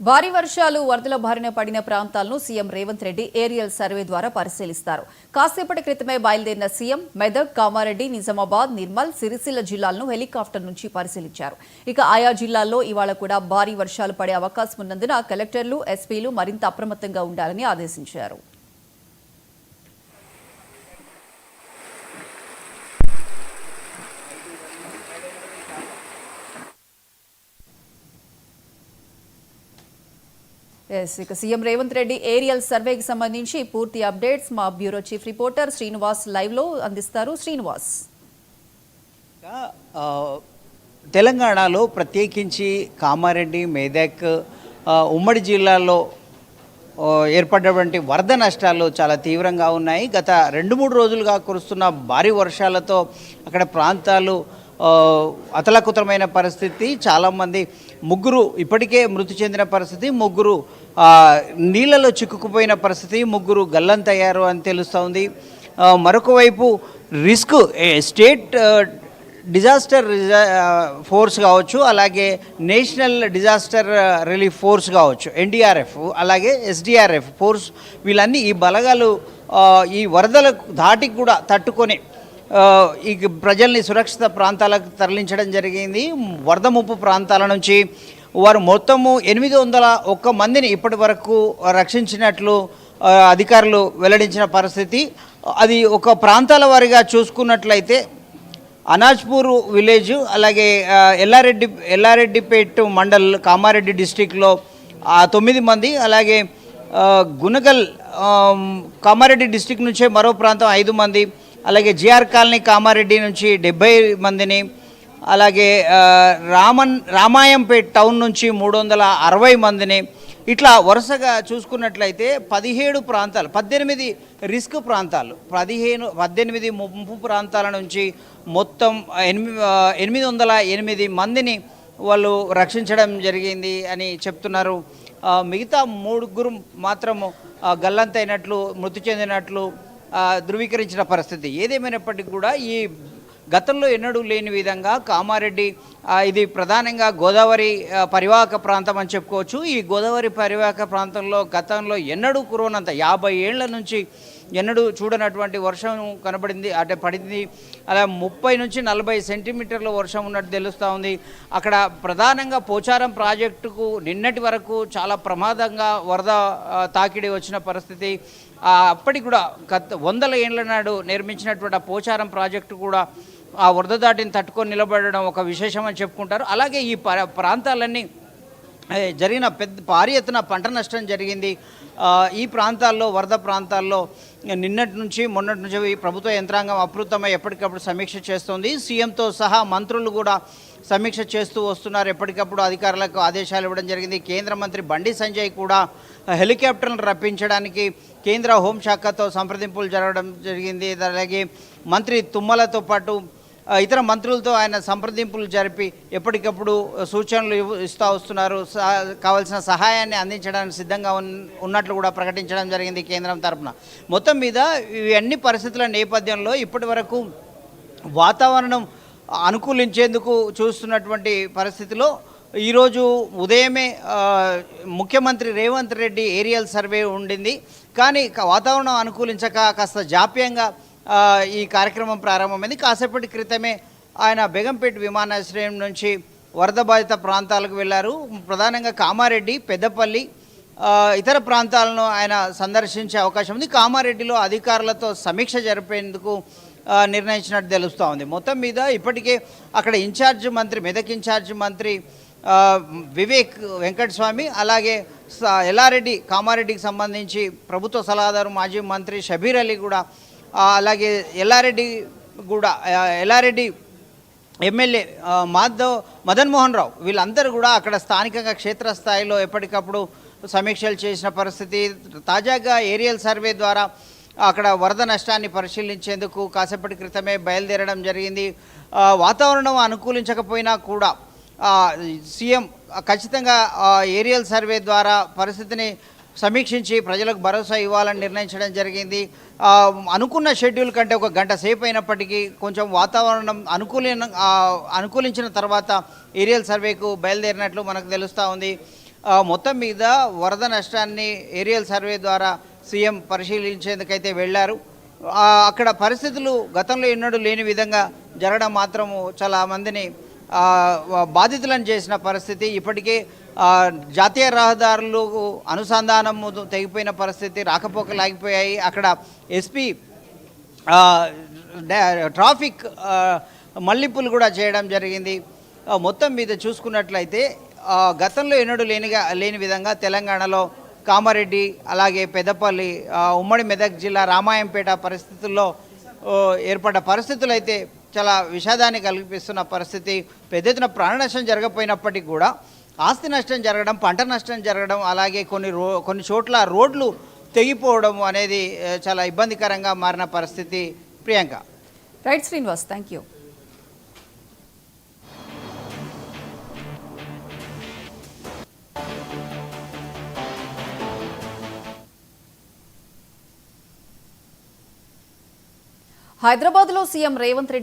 భారీ వర్షాలు వరదల బారిన పడిన ప్రాంతాలను CM Revanth Reddy aerial survey ద్వారా పరిశీలిస్తారు. కాసేపటి క్రితమే బయలుదేరిన సీఎం మెదక్ కామారెడ్డి నిజామాబాద్ నిర్మల్ సిరిసిల్ల జిల్లాలను హెలికాప్టర్ నుంచి పరిశీలించారు. ఇక ఆయా జిల్లాల్లో ఇవాళ కూడా భారీ వర్షాలు పడే అవకాశం ఉన్నందున కలెక్టర్లు ఎస్పీలు మరింత అప్రమత్తంగా ఉండాలని ఆదేశించారు. ఎస్ ఇక సీఎం రేవంత్ రెడ్డి ఏరియల్ సర్వేకి సంబంధించి పూర్తి అప్డేట్స్ మా బ్యూరో చీఫ్ రిపోర్టర్ శ్రీనివాస్ లైవ్లో అందిస్తారు శ్రీనివాస్. తెలంగాణలో ప్రత్యేకించి కామారెడ్డి మేదక్ ఉమ్మడి జిల్లాల్లో ఏర్పడినటువంటి వరద నష్టాలు చాలా తీవ్రంగా ఉన్నాయి. గత రెండు మూడు రోజులుగా కురుస్తున్న భారీ వర్షాలతో అక్కడ ప్రాంతాలు అతలకుతలమైన పరిస్థితి. చాలామంది ముగ్గురు ఇప్పటికే మృతి చెందిన పరిస్థితి. ముగ్గురు నీళ్ళలో చిక్కుకుపోయిన పరిస్థితి. ముగ్గురు గల్లంతయ్యారు అని తెలుస్తోంది. మరొక వైపు రిస్క్ స్టేట్ డిజాస్టర్ రిజా- ఫోర్స్ కావచ్చు అలాగే నేషనల్ డిజాస్టర్ రిలీఫ్ ఫోర్స్ కావచ్చు ఎన్డీఆర్ఎఫ్ అలాగే ఎస్డిఆర్ఎఫ్ ఫోర్స్ వీళ్ళన్నీ ఈ బలగాలు ఈ వరదలకు దాటికి కూడా తట్టుకొని ఈ ప్రజల్ని సురక్షిత ప్రాంతాలకు తరలించడం జరిగింది. వరద ముప్పు ప్రాంతాల నుంచి వారు మొత్తము ఎనిమిది వందల ఒక్క మందిని ఇప్పటి వరకు రక్షించినట్లు అధికారులు వెల్లడించిన పరిస్థితి. అది ఒక ప్రాంతాల వారిగా చూసుకున్నట్లయితే అనాజ్పూర్ విలేజ్ అలాగే ఎల్లారెడ్డి ఎల్లారెడ్డిపేట్ మండల్ కామారెడ్డి డిస్టిక్లో ఆ, తొమ్మిది మంది అలాగే గునగల్ కామారెడ్డి డిస్టిక్ నుంచే మరో ప్రాంతం ఐదు మంది అలాగే జిఆర్ కాలనీ కామారెడ్డి నుంచి డెబ్బై మందిని అలాగే రామన్ రామాయంపేట్ టౌన్ నుంచి మూడు వందల అరవై మందిని ఇట్లా వరుసగా చూసుకున్నట్లయితే పదిహేడు ప్రాంతాలు పద్దెనిమిది రిస్క్ ప్రాంతాలు పదిహేను పద్దెనిమిది ముంపు ప్రాంతాల నుంచి మొత్తం ఎనిమిది ఎనిమిది వందల ఎనిమిది మందిని వాళ్ళు రక్షించడం జరిగింది అని చెప్తున్నారు. మిగతా మూడుగురు మాత్రము గల్లంతైనట్లు మృతి చెందినట్లు ధృవీకరించిన పరిస్థితి. ఏదేమైనప్పటికీ కూడా ఈ గతంలో ఎన్నడూ లేని విధంగా కామారెడ్డి ఇది ప్రధానంగా గోదావరి పరివాహక ప్రాంతం అని చెప్పుకోవచ్చు. ఈ గోదావరి పరివాహక ప్రాంతంలో గతంలో ఎన్నడూ కురవనంత యాభై ఏళ్ళ నుంచి ఎన్నడూ చూడనటువంటి వర్షం కనబడింది అంటే పడింది. అలా ముప్పై నుంచి నలభై సెంటీమీటర్ల వర్షం ఉన్నట్టు తెలుస్తూ ఉంది. అక్కడ ప్రధానంగా పోచారం ప్రాజెక్టుకు నిన్నటి వరకు చాలా ప్రమాదంగా వరద తాకిడి వచ్చిన పరిస్థితి. అప్పటికి కూడా గత వందల ఏళ్ళ నాడు నిర్మించినటువంటి ఆ పోచారం ప్రాజెక్టు కూడా ఆ వరద దాటిని తట్టుకొని నిలబడడం ఒక విశేషం అని చెప్పుకుంటారు. అలాగే ఈ ప- ప్రాంతాలన్నీ జరిగిన పెద్ద భారీ ఎత్తున పంట నష్టం జరిగింది. ఈ ప్రాంతాల్లో వరద ప్రాంతాల్లో నిన్నటి నుంచి మొన్నటి నుంచి ప్రభుత్వ యంత్రాంగం అప్రూతమై ఎప్పటికప్పుడు సమీక్ష చేస్తుంది. సీఎంతో సహా మంత్రులు కూడా సమీక్ష చేస్తూ వస్తున్నారు. ఎప్పటికప్పుడు అధికారులకు ఆదేశాలు ఇవ్వడం జరిగింది. కేంద్ర మంత్రి బండి సంజయ్ కూడా హెలికాప్టర్లను రప్పించడానికి కేంద్ర హోంశాఖతో సంప్రదింపులు జరగడం జరిగింది. అలాగే మంత్రి తుమ్మలతో పాటు ఇతర మంత్రులతో ఆయన సంప్రదింపులు జరిపి ఎప్పటికప్పుడు సూచనలు ఇస్తూ వస్తున్నారు. సహా- కావాల్సిన సహాయాన్ని అందించడానికి సిద్ధంగా ఉన్- ఉన్నట్లు కూడా ప్రకటించడం జరిగింది కేంద్రం తరపున. మొత్తం మీద ఇవన్నీ పరిస్థితుల నేపథ్యంలో ఇప్పటి వరకు వాతావరణం అనుకూలించేందుకు చూస్తున్నటువంటి పరిస్థితిలో ఈరోజు ఉదయమే ముఖ్యమంత్రి రేవంత్ రెడ్డి ఏరియల్ సర్వే ఉండింది. కానీ వాతావరణం అనుకూలించక కాస్త జాప్యంగా ఈ కార్యక్రమం ప్రారంభమైంది. కాసేపటి క్రితమే ఆయన బేగంపేట విమానాశ్రయం నుంచి వరద బాధిత ప్రాంతాలకు వెళ్ళారు ప్రధానంగా కామారెడ్డి పెద్దపల్లి ఇతర ప్రాంతాలను ఆయన సందర్శించే అవకాశం ఉంది. కామారెడ్డిలో అధికారులతో సమీక్ష జరిపేందుకు నిర్ణయించినట్టు తెలుస్తూ ఉంది. మొత్తం మీద ఇప్పటికే అక్కడ ఇన్ఛార్జ్ మంత్రి మెదక్ ఇన్ఛార్జ్ మంత్రి వివేక్ వెంకటస్వామి అలాగే ఎల్లారెడ్డి కామారెడ్డికి సంబంధించి ప్రభుత్వ సలహాదారు మాజీ మంత్రి షబీర్ అలీ కూడా అలాగే ఎల్లారెడ్డి కూడా ఎల్లారెడ్డి ఎమ్మెల్యే మాధవ్ మదన్ మోహన్ రావు వీళ్ళందరూ కూడా అక్కడ స్థానికంగా క్షేత్రస్థాయిలో ఎప్పటికప్పుడు సమీక్షలు చేసిన పరిస్థితి. తాజాగా ఏరియల్ సర్వే ద్వారా అక్కడ వరద నష్టాన్ని పరిశీలించేందుకు కాసేపటి క్రితమే బయలుదేరడం జరిగింది. వాతావరణం అనుకూలించకపోయినా కూడా సీఎం ఖచ్చితంగా ఏరియల్ సర్వే ద్వారా పరిస్థితిని సమీక్షించి ప్రజలకు భరోసా ఇవ్వాలని నిర్ణయించడం జరిగింది. అనుకున్న షెడ్యూల్ కంటే ఒక గంట సేపు అయినప్పటికీ కొంచెం వాతావరణం అనుకూలి అనుకూలించిన తర్వాత ఏరియల్ సర్వేకు బయలుదేరినట్లు మనకు తెలుస్తూ ఉంది. మొత్తం మీద వరద నష్టాన్ని ఏరియల్ సర్వే ద్వారా సీఎం పరిశీలించేందుకైతే వెళ్ళారు. అక్కడ పరిస్థితులు గతంలో ఎన్నడూ లేని విధంగా జరగడం మాత్రము చాలా మందిని బాధితులను చేసిన పరిస్థితి ఇప్పటికే జాతీయ రహదారులు అనుసంధానము తెగిపోయిన పరిస్థితి రాకపోకలు ఆగిపోయాయి. అక్కడ ఎస్పీ ట్రాఫిక్ ఆ, మళ్ళింపులు కూడా చేయడం జరిగింది. మొత్తం మీద చూసుకున్నట్లయితే గతంలో ఎన్నడూ లేనిగా లేని విధంగా తెలంగాణలో కామారెడ్డి అలాగే పెద్దపల్లి ఉమ్మడి మెదక్ జిల్లా రామాయంపేట పరిస్థితుల్లో ఏర్పడ్డ పరిస్థితులు అయితే చాలా విషాదాన్ని కల్పిస్తున్న పరిస్థితి పెద్ద ఎత్తున ప్రాణ నష్టం జరగకపోయినప్పటికీ కూడా ఆస్తి నష్టం జరగడం పంట నష్టం జరగడం అలాగే కొన్ని రో కొన్ని చోట్ల రోడ్లు తెగిపోవడం అనేది చాలా ఇబ్బందికరంగా మారిన పరిస్థితి. Priyanka. Right Srinivas thank you హైదరాబాద్లో సీఎం రేవంత్ రెడ్డి